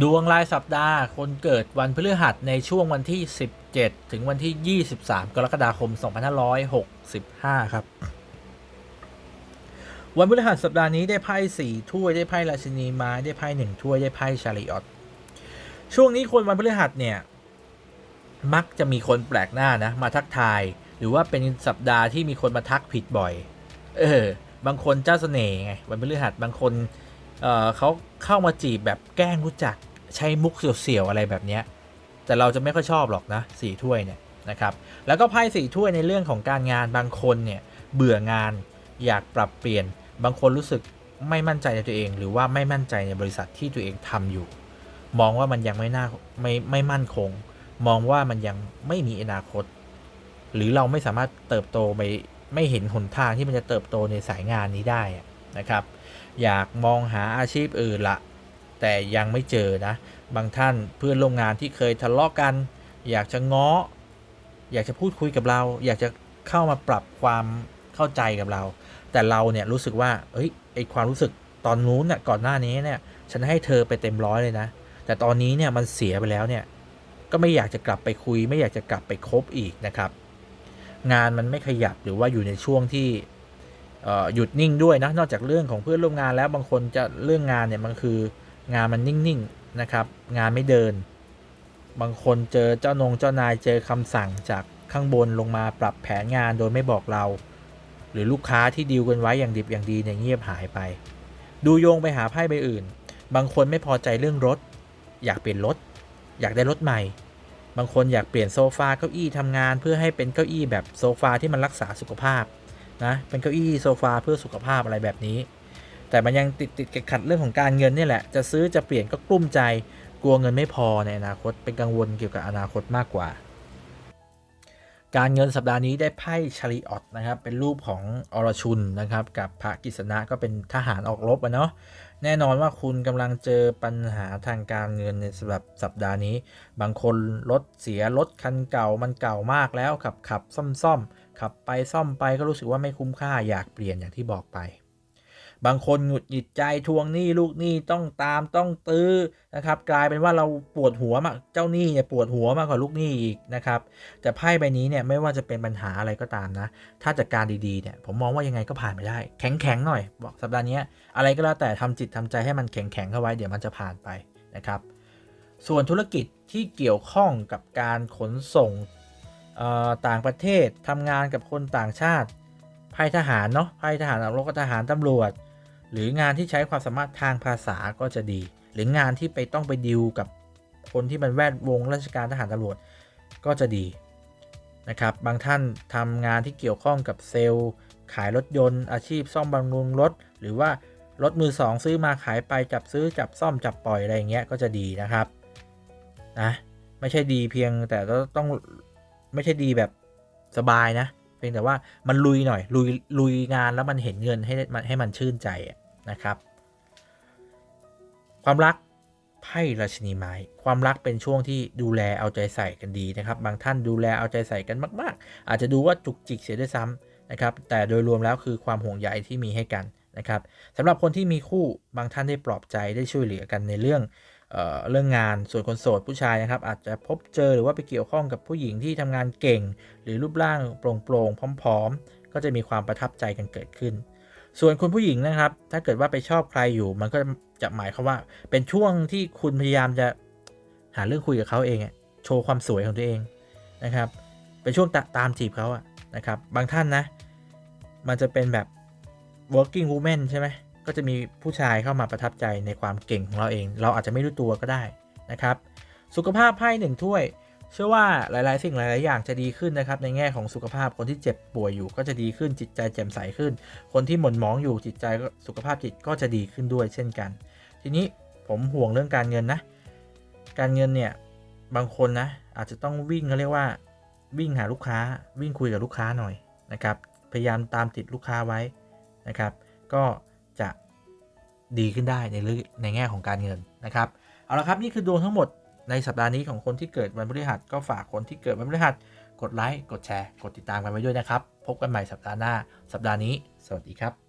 ดวงรายสัปดาห์ คนเกิดวันพฤหัสในช่วงวันที่ 17 ถึงวันที่ 23 กรกฎาคม 2565 ครับ วันพฤหัสสัปดาห์นี้ได้ไพ่สี่ถ้วยได้ไพ่ราชินีไม้ได้ไพ่หนึ่งถ้วยได้ไพ่ชาริออตช่วงนี้คนวันพฤหัสเนี่ย มักจะมีคนแปลกหน้านะ มาทักทาย หรือว่าเป็นสัปดาห์ที่มีคนมาทักผิดบ่อย เออ บางคนเจ้าเสน่ห์ไงวันพฤหัสบางคน เออเขาเข้ามาจีบแบบแกล้งรู้จักใช้มุกเสี่ยวๆอะไรแบบเนี้ยแต่เราจะไม่ค่อยชอบหรอกนะสี่ถ้วยเนี่ยนะครับแล้วก็ไพ่สี่ถ้วยในเรื่องของการงานบางคนเนี่ยเบื่องานอยากปรับเปลี่ยนบางคนรู้สึกไม่มั่นใจในตัวเอง หรือว่าไม่มั่นใจในบริษัทที่ตัวเองทำอยู่ มองว่ามันยังไม่น่าไม่ไม่มั่นคง มองว่ามันยังไม่มีอนาคต หรือเราไม่สามารถเติบโตไปไม่เห็นหนทางที่มันจะเติบโตในสายงานนี้ได้นะครับ อยากมองหาอาชีพอื่นละ แต่ยังไม่เจอนะ บางท่านเพื่อนร่วมงานที่เคยทะเลาะกัน อยากจะง้อ อยากจะพูดคุยกับเรา อยากจะเข้ามาปรับความเข้าใจกับเรา แต่เราเนี่ยรู้สึกว่าเอ้ยไอความรู้สึกตอนนู้นเนี่ยก่อนหน้านี้เนี่ยฉันให้เธอไปเต็มร้อยเลยนะ แต่ตอนนี้เนี่ยมันเสียไปแล้วเนี่ยก็ไม่อยากจะกลับไปคุย ไม่อยากจะกลับไปคบอีกนะครับ งานมันไม่ขยับหรือว่าอยู่ในช่วงที่ หยุดนิ่งด้วยนะนอกจากเรื่องของเพื่อนร่วมงานแล้วบางคนจะเรื่องงานเนี่ยมันคืองานมันนิ่งๆนะครับ งานไม่เดิน บางคนเจอเจ้านงเจ้านายเจอคำสั่งจากข้างบนลงมาปรับแผนงานโดยไม่บอกเรา หรือลูกค้าที่ดีลกันไว้อย่างดิบอย่างดีเนี่ยเงียบหายไป ดูโยงไปหาไพ่ใบอื่น บางคนไม่พอใจเรื่องรถ อยากเปลี่ยนรถ อยากได้รถใหม่ บางคนอยากเปลี่ยนโซฟาเก้าอี้ทำงานเพื่อให้เป็นเก้าอี้แบบโซฟาที่มันรักษาสุขภาพ นะเป็นเก้าอี้โซฟาเพื่อสุขภาพอะไรแบบนี้ แต่มันยังติดติดขัดเรื่องของการเงินนี่แหละ จะซื้อจะเปลี่ยนก็กลุ้มใจกลัวเงินไม่พอในอนาคตเป็นกังวลเกี่ยวกับอนาคตมากกว่า การเงินสัปดาห์นี้ได้ไพ่ชาริออตนะครับเป็นรูปของอรชุนนะครับกับพระกิษณะก็เป็นทหารออกรบอะเนาะแน่นอนว่าคุณกำลังเจอปัญหาทางการเงินในสำหรับสัปดาห์นี้ บางคนรถเสียรถคันเก่ามันเก่ามากแล้วขับขับซ่อมซ่อม ขับไปซ่อมไปก็รู้สึกว่าไม่คุ้มค่าอยากเปลี่ยนอย่างที่บอกไป บางคนหงุดหงิดใจทวงหนี้ลูกหนี้ต้องตามต้องตื้อนะครับ กลายเป็นว่าเราปวดหัวมากเจ้าหนี้เนี่ยปวดหัวมากกว่าลูกหนี้อีกนะครับแต่ไพ่ใบนี้เนี่ยไม่ว่าจะเป็นปัญหาอะไรก็ตามนะ ถ้าจัดการดีๆเนี่ยผมมองว่ายังไงก็ผ่านไปได้ แข็งๆหน่อยบอกสัปดาห์นี้อะไรก็แล้วแต่ทำจิตทำใจให้มันแข็งๆเข้าไว้เดี๋ยวมันจะผ่านไปนะครับ ส่วนธุรกิจที่เกี่ยวข้องกับการขนส่ง ต่างประเทศทำงานกับคนต่างชาติไพ่ทหารเนาะไพ่ทหารอารมณ์ก็ทหารตำรวจ หรืองานที่ใช้ความสามารถทางภาษาก็จะดี หรืองานที่ไปต้องไปดิวกับคนที่มันแวดวงราชการทหารตำรวจก็จะดีนะครับ บางท่านทำงานที่เกี่ยวข้องกับเซลล์ ขายรถยนต์ อาชีพซ่อมบำรุงรถ หรือว่ารถมือสองซื้อมาขายไปจับซื้อจับซ่อมจับปล่อยอะไรเงี้ยก็จะดีนะครับนะไม่ใช่ดีเพียงแต่ต้อง ไม่ใช่ดีแบบสบายนะ เพียงแต่ว่ามันลุยหน่อย ลุยลุยงานแล้วมันเห็นเงินให้มันให้มันชื่นใจนะครับ ความรักไพ่ราชินีไม้ ความรักเป็นช่วงที่ดูแลเอาใจใส่กันดีนะครับ บางท่านดูแลเอาใจใส่กันมาก ๆ อาจจะดูว่าจุกจิกเสียด้วยซ้ำนะครับ แต่โดยรวมแล้วคือความห่วงใยที่มีให้กันนะครับสำหรับคนที่มีคู่บางท่านได้ปลอบใจได้ช่วยเหลือกันในเรื่อง เเรื่องงานส่วนคนโสดผู้ชายนะครับอาจจะพบเจอหรือว่าไปเกี่ยวข้องกับผู้หญิงที่ทำงานเก่ง หรือรูปร่างโปร่งๆพร้อม ๆ ก็จะมีความประทับใจกันเกิดขึ้น ส่วนคุณผู้หญิงนะครับ ถ้าเกิดว่าไปชอบใครอยู่ มันก็จะหมายความว่า เป็นช่วงที่คุณพยายามจะหาเรื่องคุยกับเขาเองโชว์ความสวยของตัวเองนะครับเป็นช่วงตตามจีบเขาอะนะครับบางท่านนะ มันจะเป็นแบบ working woman ใช่ไหม ก็จะมีผู้ชายเข้ามาประทับใจในความเก่งของเราเอง เราอาจจะไม่รู้ตัวก็ได้นะครับ สุขภาพไพ่หนึ่งถ้วย เชื่อว่าหลาย ๆ สิ่งหลาย ๆ อย่างจะดีขึ้นนะครับ ในแง่ของสุขภาพคนที่เจ็บป่วยอยู่ ก็จะดีขึ้นจิตใจแจ่มใสขึ้น คนที่หม่นหมองอยู่จิตใจก็สุขภาพจิตก็จะดีขึ้นด้วยเช่นกัน ทีนี้ผมห่วงเรื่องการเงินนะ การเงินเนี่ยบางคนนะอาจจะต้องวิ่งเขาเรียกว่า วิ่งหาลูกค้า วิ่งคุยกับลูกค้าหน่อยนะครับ พยายามตามติดลูกค้าไว้นะครับ ก็ จะดีขึ้นได้ในเรื่องในแง่ของการเงินนะครับ เอาละครับนี่คือดวงทั้งหมดในสัปดาห์นี้ของคนที่เกิดวันพฤหัสก็ฝากคนที่เกิดวันพฤหัสกดไลค์กดแชร์ กดติดตามกันไว้ด้วยนะครับ พบกันใหม่สัปดาห์หน้า สัปดาห์นี้ สวัสดีครับ